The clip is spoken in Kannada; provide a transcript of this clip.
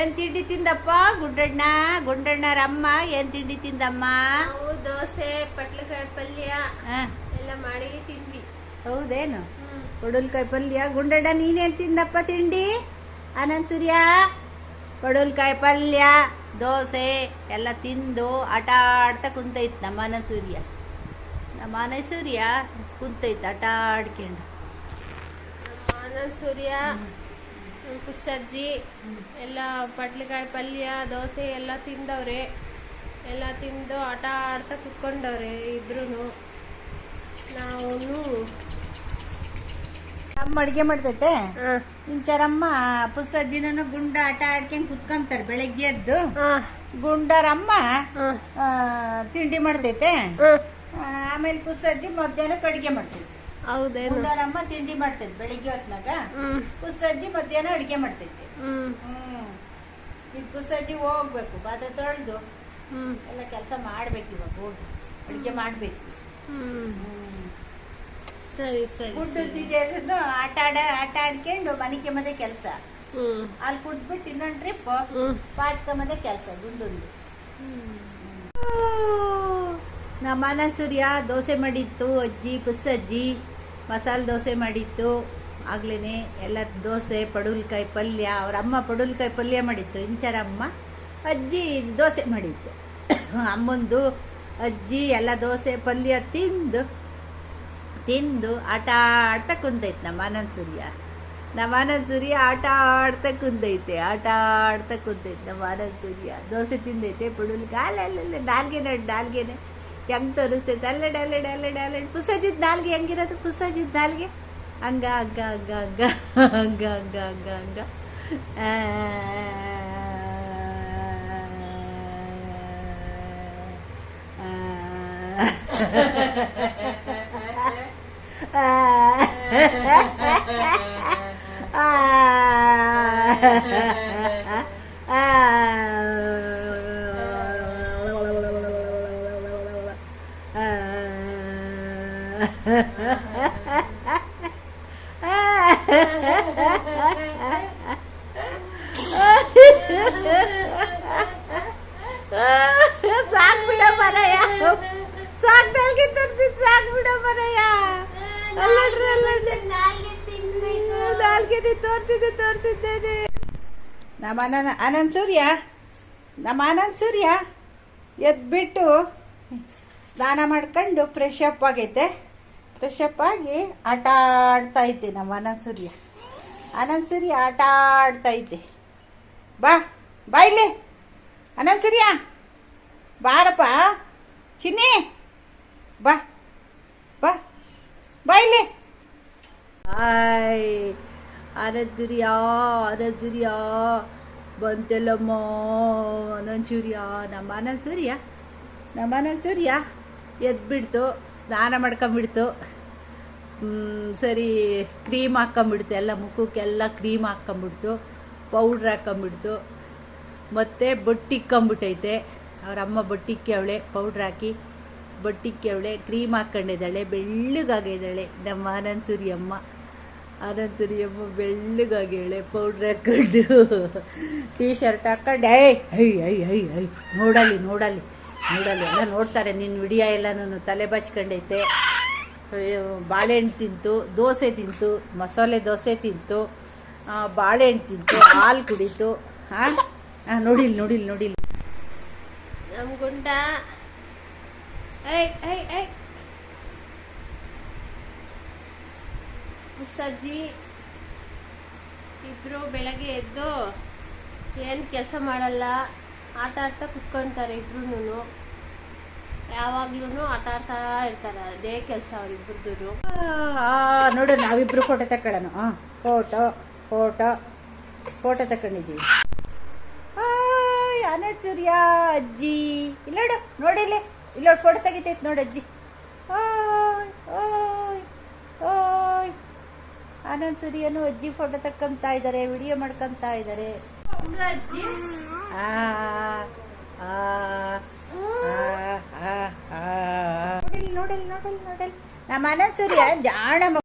ಏನ್ ತಿಂಡಿ ತಿಂದಪ್ಪ? ಗುಂಡಣ್ಣ ಗುಂಡಣ್ಣರ ಅಮ್ಮ ಏನ್ ತಿಂಡಿ ತಿಂದಮ್ಮ? ನಾವು ದೋಸೆ ಪಟ್ಲಕಾಯಿ ಪಲ್ಯ ಎಲ್ಲ ಮಾಡಿ ತಿಂದ್ವಿ. ಹೌದೇನು? ಪಡೋಲ್ಕಾಯಿ ಪಲ್ಯ. ಗುಂಡಣ್ಣ ನೀನೇನ್ ತಿಂದಪ್ಪ ತಿಂಡಿ? ಅನಂತ ಸೂರ್ಯ ಪಡೋಲ್ಕಾಯಿ ಪಲ್ಯ ದೋಸೆ ಎಲ್ಲ ತಿಂದು ಆಟ ಆಡ್ತಾ ಕುಂತೈತ್ ನಮ್ಮ ಆನಂದ್ ಸೂರ್ಯ ನಮ್ಮ ಆನಂದ್ ಸೂರ್ಯ ಕುಂತೈತ್ ಆಟ ಆಡ್ಕೊಂಡು ಆನಂದ್ ಸೂರ್ಯ ಪುಷ್ಪಜ್ಜಿ ಎಲ್ಲ ಪಟ್ಲಿಕಾಯಿ ಪಲ್ಯ ದೋಸೆ ಎಲ್ಲ ತಿಂದವ್ರೆ. ಎಲ್ಲ ತಿಂದು ಆಟ ಆಡ್ತಾ ಕುತ್ಕೊಂಡವ್ರೆ ಇದ್ರೂ ನಾವು ಅಮ್ಮ ಅಡುಗೆ ಮಾಡ್ತೈತೆ? ಇಂಚರಮ್ಮ ಪುಸ್ಸಜ್ಜಿನೂ ಗುಂಡ ಆಟ ಆಡ್ಕೊಂಡ್ ಕುತ್ಕೊಂತಾರೆ ಬೆಳಗ್ಗೆ ಎದ್ದು. ಗುಂಡರಮ್ಮ ತಿಂಡಿ ಮಾಡ್ತೈತೆ? ಆಮೇಲೆ ಪುಸ್ಸಜ್ಜಿ ಮಧ್ಯಾಹ್ನಕ್ಕೆ ಅಡಿಗೆ ಮಾಡ್ತೈತೆ. ಹೌದೇನು. ಅಮ್ಮ ತಿಂಡಿ ಮಾಡ್ತಿದ್ ಬೆಳಿಗ್ಗೆ ಹೊತ್ನಾಗ. ಕುಸಜ್ಜಿ ಮಧ್ಯಾಹ್ನ ಅಡಿಗೆ ಮಾಡ್ತೈತೆ ಹ್ಮ್. ಈಗ ಕುಸಜ್ಜಿ ಹೋಗ್ಬೇಕು ಪಾತ್ರೆ ತೊಳೆದು ಎಲ್ಲ ಕೆಲಸ ಮಾಡ್ಬೇಕು ಇವಾಗ ಹೋಗಿ ಅಡಿಗೆ ಮಾಡ್ಬೇಕು. ಸರಿ ಸರಿ ಗುಡ್ಡು ಆಟ ಆಡ ಆಟ ಆಡ್ಕೊಂಡು ಮನೆಗೆ ಮದೆ ಕೆಲಸ. ಅಲ್ಲಿ ಕುಟ್ಬಿಟ್ಟು ಇನ್ನೊಂದು ಟ್ರಿಪ್ ಪಾಚಕ ಪಾಚ್ಕೊಂಬದೆ ಕೆಲಸ ದುಂದುಂದು ನಮ್ಮ ಸೂರ್ಯ ದೋಸೆ ಮಾಡಿತ್ತು ಅಜ್ಜಿ ಪುಸ್ಸಜ್ಜಿ. ಮಸಾಲೆ ದೋಸೆ ಮಾಡಿತ್ತು ಆಗ್ಲೇ ಎಲ್ಲ ದೋಸೆ, ಪಡುಲ್ಕಾಯಿ ಪಲ್ಯ, ಅವ್ರ ಅಮ್ಮ ಪಡುಲ್ಕಾಯಿ ಪಲ್ಯ ಮಾಡಿತ್ತು. ಇಂಚರ ಅಮ್ಮ ಅಜ್ಜಿ ದೋಸೆ ಮಾಡಿತ್ತು. ಅಮ್ಮಂದು ಅಜ್ಜಿ ಎಲ್ಲ ದೋಸೆ, ಪಲ್ಯ ತಿಂದು ತಿಂದು ಆಟ ಆಡ್ತಾ ಕುಂತೈತೆ ನಮ್ಮ ಆನಂದ್ ಸೂರ್ಯ ನಮ್ಮ ಆನಂದ್ ಸೂರ್ಯ ಆಟ ಆಡ್ತಾ ಕುಂತೈತೆ, ಆಟ ಆಡ್ತಾ ಕುಂತೈತೆ ನಮ್ಮ ಆನಂದ್ ಸೂರ್ಯ ದೋಸೆ ತಿಂದೈತೆ ಪುಡುಲ್ಕ ಅಲ್ಲ ನಾಲ್ಗೆನೆ ನಾಲ್ಗೆನೆ ಹೆಂಗ್ ತೋರಿಸ್ತೈತೆ ಅಲ್ಲಡ್ ಅಲ್ಲಡ್ ಅಲ್ಲಡ್ ಅಲ್ಲಡ್ ಪುಸಜಿದ್ ನಾಲ್ಗೆ ಹೆಂಗಿರೋದು ಪುಸಜಿದ್ ನಾಲ್ಗೆ ಹಂಗ ಹಂಗ ಹಂಗ ಹಂಗ ಹಂಗ ಹಂಗ ಹಂಗ ಹಂಗ ಆ, ಸಾಕ್ ಬಿಡ ಸಾಕ್ ನಲ್ಗೆ ತರ್ಸಿದ್ ಸಾಕ್ ಬಿಡ ಮರಯ್ಯ ಅಲ್ಲಡ್ರಿ ಅಲ್ಲಡ್ರಿ. ನಾಲ್ಗೆ ತೋರ್ಸಿದ್ದೆ ತೋರ್ಸಿದ್ದೇನೆ ನಮ್ಮ ಅನನ ಅನಂತ್ ಸೂರ್ಯ? ನಮ್ಮ ಅನಂತ್ ಸೂರ್ಯ? ಎದ್ಬಿಟ್ಟು ಸ್ನಾನ ಮಾಡ್ಕೊಂಡು ಫ್ರೆಶ್ ಅಪ್ ಆಗೈತೆ. ಫ್ರೆಶ್ ಆಗಿ ಆಟ ಆಡ್ತಾ ಇದ್ದೆ ನಮ್ಮ ಅನಂತ ಸೂರ್ಯ. ಅನಂತ ಸೂರ್ಯ ಆಟ ಆಡ್ತಾ ಇದ್ದೆ. ಬಾ ಬಾ ಇಲ್ಲಿ. ಅನಂತ್ ಬಾರಪ್ಪ. ಚಿನ್ನಿ, ಬಾ ಬಾ ಬಾ ಇಲ್ಲಿ. ಹಾಯ್, ಅನಂತ್ ಸೂರ್ಯ ಬಂತಲ್ಲಮ್ಮ ಸೂರ್ಯ. ಬಂತೆಲ್ಲಮ್ಮ ಸೂರ್ಯ. ನಮ್ಮ ಅನಂತ ಸೂರ್ಯ, ನಮ್ಮ ಅನಂತ್ ಸೂರ್ಯ ಎದ್ಬಿಡ್ತು, ಸ್ನಾನ ಮಾಡ್ಕೊಂಬಿಡ್ತು ಸರಿ ಕ್ರೀಮ್ ಹಾಕ್ಕೊಂಬಿಡ್ತು ಎಲ್ಲ ಮುಖಕ್ಕೆಲ್ಲ ಕ್ರೀಮ್ ಹಾಕ್ಕೊಂಬಿಡ್ತು ಪೌಡ್ರ್ ಹಾಕ್ಕೊಂಬಿಡ್ತು ಮತ್ತು ಬೊಟ್ಟಿಕ್ಕೊಂಬಿಟ್ಟೈತೆ ಅವ್ರ ಅಮ್ಮ ಬೊಟ್ಟಿಕ್ಕೆ ಅವಳೆ ಪೌಡ್ರ್ ಹಾಕಿ. ಬೊಟ್ಟಿಕ್ಕೆ ಅವಳೆ ಕ್ರೀಮ್ ಹಾಕ್ಕೊಂಡಿದ್ದಾಳೆ ಬೆಳ್ಳಗಾಗಿದ್ದಾಳೆ. ನಮ್ಮ ಆನಂದಸೂರಿ ಅಮ್ಮ ಆನಂದಸೂರಿ ಅಮ್ಮ ಬೆಳ್ಳಗಾಗಿದ್ದಾಳೆ ಪೌಡ್ರ್ ಹಾಕ್ಕೊಂಡು ಟೀ ಶರ್ಟ್ ಹಾಕ್ಕೊಂಡು ಐ ಐ ಐ ಐ ಐ ನೋಡಲಿ ನೋಡಲಿ ನೋಡಲಿ ಎಲ್ಲ ನೋಡ್ತಾರೆ ನಿನ್ನ ವಿಡಿಯೋ ನಾನು ತಲೆ ಬಚ್ಕೊಂಡೈತೆ. ಬಾಳೆಹಣ್ಣು ತಿಂತು, ದೋಸೆ ತಿಂತು, ಮಸಾಲೆ ದೋಸೆ ತಿಂತು ಬಾಳೆಹಣ್ಣು ತಿಂತು, ಹಾಲು ಕುಡಿತು ಹಾಂ ನೋಡಿಲ್ ನೋಡಿಲ್ ನೋಡಿಲ್. ನಮ್ಮ ಗುಂಡ. ಮುಸ್ಸಜ್ಜಿ, ಇಬ್ರು ಬೆಳಗ್ಗೆ ಎದ್ದು ಏನು ಕೆಲಸ ಮಾಡಲ್ಲ, ಆಟ ಆಡ್ತಾ ಕುತ್ಕೊಂತಾರೆ ಇಬ್ರು ಯಾವಾಗ್ಲೂ ಆಟ ಆಡ್ತಾ ಇರ್ತಾರೆ. ಅದೇ ಕೆಲಸ ಅವ್ರಿಬ್ರದ್ದು ಆ, ನೋಡು ನಾವಿಬ್ರು ಫೋಟೋ ತಕೊಳ್ಳೋಣ. ಹಾಂ ಫೋಟೋ ಫೋಟೋ ಫೋಟೋ ತಕೊಂಡಿದ್ದೀವಿ. ಸೂರ್ಯ ಅಜ್ಜಿ. ಇಲ್ಲೋಡು ನೋಡಿಲ್ಲಿ ಇಲ್ಲ. ಫೋಟೋ ತೆಗಿತೈತೆ ನೋಡು ಅಜ್ಜಿ. ಓಯ್ ಓಯ್ ಓಯ್. ಆನಂದ್ ಸೂರ್ಯನು ಅಜ್ಜಿ ಫೋಟೋ ತಕ್ಕಂತ ಇದ್ದಾರೆ ವಿಡಿಯೋ ಮಾಡ್ಕೊಂತ ಇದ್ದಾರೆ ಅಜ್ಜಿ. ಆ நான் மனசுரிய ஜானம